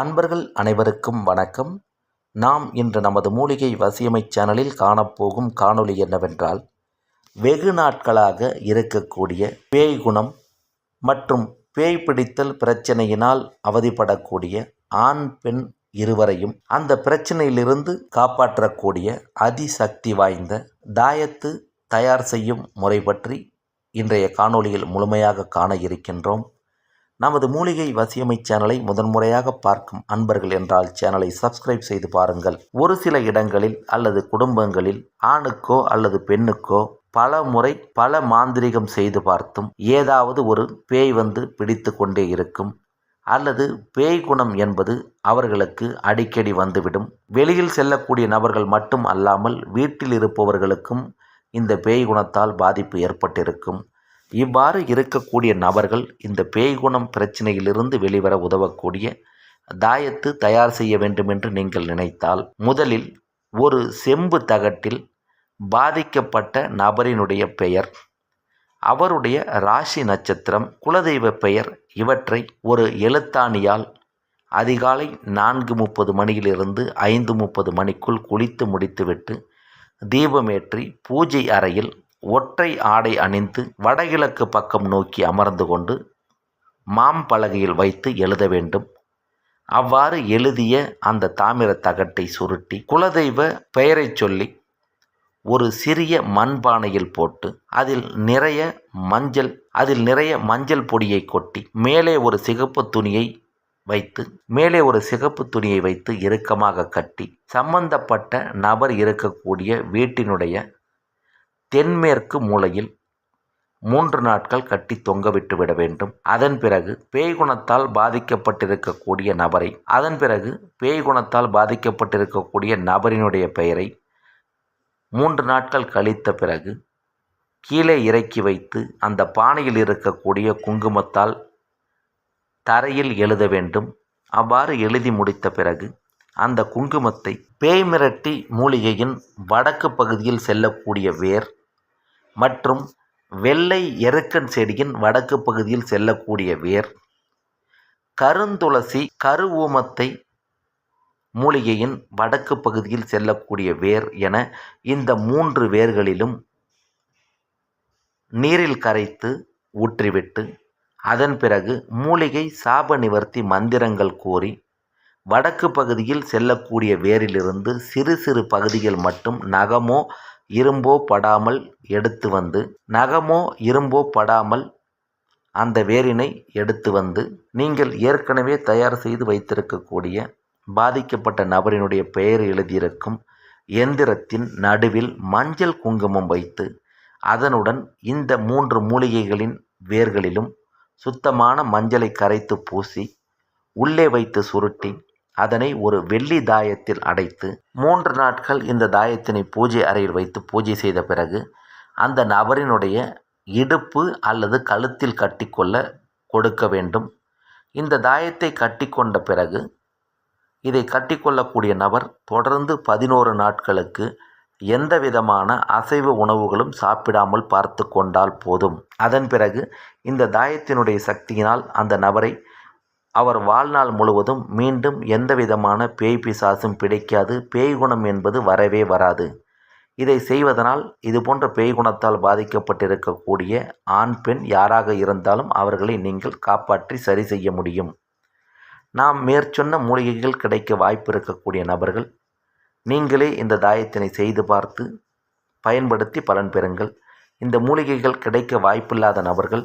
அன்பர்கள் அனைவருக்கும் வணக்கம். நாம் இன்று நமது மூலிகை வசியமை சேனலில் காணப்போகும் காணொளி என்னவென்றால் வெகு நாட்களாக இருக்கக்கூடிய பேய் குணம் மற்றும் பேய் பிடித்தல் பிரச்சனையினால் அவதிப்படக்கூடிய ஆண் பெண் இருவரையும் அந்த பிரச்சனையிலிருந்து காப்பாற்றக்கூடிய அதிசக்தி வாய்ந்த தாயத்து தயார் செய்யும் முறை பற்றி இன்றைய காணொளியில் முழுமையாக காண இருக்கின்றோம். நமது மூலிகை வசியமை சேனலை முதன்முறையாக பார்க்கும் அன்பர்கள் என்றால் சேனலை சப்ஸ்கிரைப் செய்து பாருங்கள். ஒரு சில இடங்களில் அல்லது குடும்பங்களில் ஆணுக்கோ அல்லது பெண்ணுக்கோ பல முறை பல மாந்திரிகம் செய்து பார்த்தும் ஏதாவது ஒரு பேய் வந்து பிடித்து கொண்டே இருக்கும். அல்லது பேய் குணம் என்பது அவர்களுக்கு அடிக்கடி வந்துவிடும். வெளியில் செல்லக்கூடிய நபர்கள் மட்டும் அல்லாமல் வீட்டில் இருப்பவர்களுக்கும் இந்த பேய் குணத்தால் பாதிப்பு ஏற்பட்டிருக்கும். இவ்வாறு இருக்கக்கூடிய நபர்கள் இந்த பேய் குணம் பிரச்சனையிலிருந்து வெளிவர உதவக்கூடிய தாயத்து தயார் செய்ய வேண்டும் என்று நீங்கள் நினைத்தால் முதலில் ஒரு செம்பு தகட்டில் பாதிக்கப்பட்ட நபரினுடைய பெயர் அவருடைய ராசி நட்சத்திரம் குலதெய்வ பெயர் இவற்றை ஒரு எழுத்தாணியால் அதிகாலை நான்கு முப்பது மணியிலிருந்து ஐந்து முப்பது மணிக்குள் குளித்து முடித்துவிட்டு தீபமேற்றி பூஜை அறையில் ஒற்றை ஆடை அணிந்து வடகிழக்கு பக்கம் நோக்கி அமர்ந்து கொண்டு மாம்பலகையில் வைத்து எழுத வேண்டும். அவ்வாறு எழுதிய அந்த தாமிர தகட்டை சுருட்டி குலதெய்வ பெயரைச் சொல்லி ஒரு சிறிய மண்பானையில் போட்டு அதில் நிறைய மஞ்சள் அதில் நிறைய மஞ்சள் பொடியை கொட்டி மேலே ஒரு சிகப்பு துணியை வைத்து மேலே ஒரு சிகப்பு துணியை வைத்து இறுக்கமாக கட்டி சம்பந்தப்பட்ட நபர் இருக்கக்கூடிய வீட்டினுடைய தென்மேற்கு மூலையில் மூன்று நாட்கள் கட்டி தொங்கவிட்டு விட வேண்டும். அதன் பிறகு பேய் குணத்தால் பாதிக்கப்பட்டிருக்கக்கூடிய நபரை அதன் பிறகு பேய் குணத்தால் பாதிக்கப்பட்டிருக்கக்கூடிய நபரினுடைய பெயரை மூன்று நாட்கள் கழித்த பிறகு கீழே இறக்கி வைத்து அந்த பானையில் இருக்கக்கூடிய குங்குமத்தால் தரையில் எழுத வேண்டும். அவ்வாறு எழுதி முடித்த பிறகு அந்த குங்குமத்தை பேய் மிரட்டி மூலிகையின் வடக்கு பகுதியில் செல்லக்கூடிய வேர் மற்றும் வெள்ளை எருக்கன் செடியின் வடக்கு பகுதியில் செல்லக்கூடிய வேர் கருந்துளசி கரு மூலிகையின் வடக்கு பகுதியில் செல்லக்கூடிய வேர் என இந்த மூன்று வேர்களிலும் நீரில் கரைத்து ஊற்றிவிட்டு அதன் பிறகு மூலிகை சாப நிவர்த்தி மந்திரங்கள் கூறி வடக்கு பகுதியில் செல்லக்கூடிய வேரிலிருந்து சிறு சிறு பகுதிகள் மட்டும் நகமோ இரும்போ படாமல் எடுத்து வந்து நகமோ இரும்போ படாமல் அந்த வேரினை எடுத்து வந்து நீங்கள் ஏற்கனவே தயார் செய்து வைத்திருக்கக்கூடிய பாதிக்கப்பட்ட நபரினுடைய பெயர் எழுதியிருக்கும் எந்திரத்தின் நடுவில் மஞ்சள் குங்குமம் வைத்து அதனுடன் இந்த மூன்று மூலிகைகளின் வேர்களிலும் சுத்தமான மஞ்சளை கரைத்து பூசி உள்ளே வைத்து சுருட்டி அதனை ஒரு வெள்ளி தாயத்தில் அடைத்து மூன்று நாட்கள் இந்த தாயத்தினை பூஜை அறையில் வைத்து பூஜை செய்த பிறகு அந்த நபரினுடைய இடுப்பு அல்லது கழுத்தில் கட்டிக்கொள்ள கொடுக்க வேண்டும். இந்த தாயத்தை கட்டிக்கொண்ட பிறகு இதை கட்டிக்கொள்ளக்கூடிய நபர் தொடர்ந்து பதினோரு நாட்களுக்கு எந்த விதமான அசைவ உணவுகளும் சாப்பிடாமல் பார்த்து கொண்டால் போதும். அதன் பிறகு இந்த தாயத்தினுடைய சக்தியினால் அந்த நபரை அவர் வாழ்நாள் முழுவதும் மீண்டும் எந்த விதமான பேய் பிசாசும் பிடிக்காது. பேய் குணம் என்பது வரவே வராது. இதை செய்வதனால் இது போன்ற பேய் குணத்தால் பாதிக்கப்பட்டிருக்கக்கூடிய ஆண் பெண் யாராக இருந்தாலும் அவர்களை நீங்கள் காப்பாற்றி சரி செய்ய முடியும். நாம் மேற்சொன்ன மூலிகைகள் கிடைக்க வாய்ப்பு இருக்கக்கூடிய நபர்கள் நீங்களே இந்த தாயத்தினை செய்து பார்த்து பயன்படுத்தி பலன் பெறுங்கள். இந்த மூலிகைகள் கிடைக்க வாய்ப்பில்லாத நபர்கள்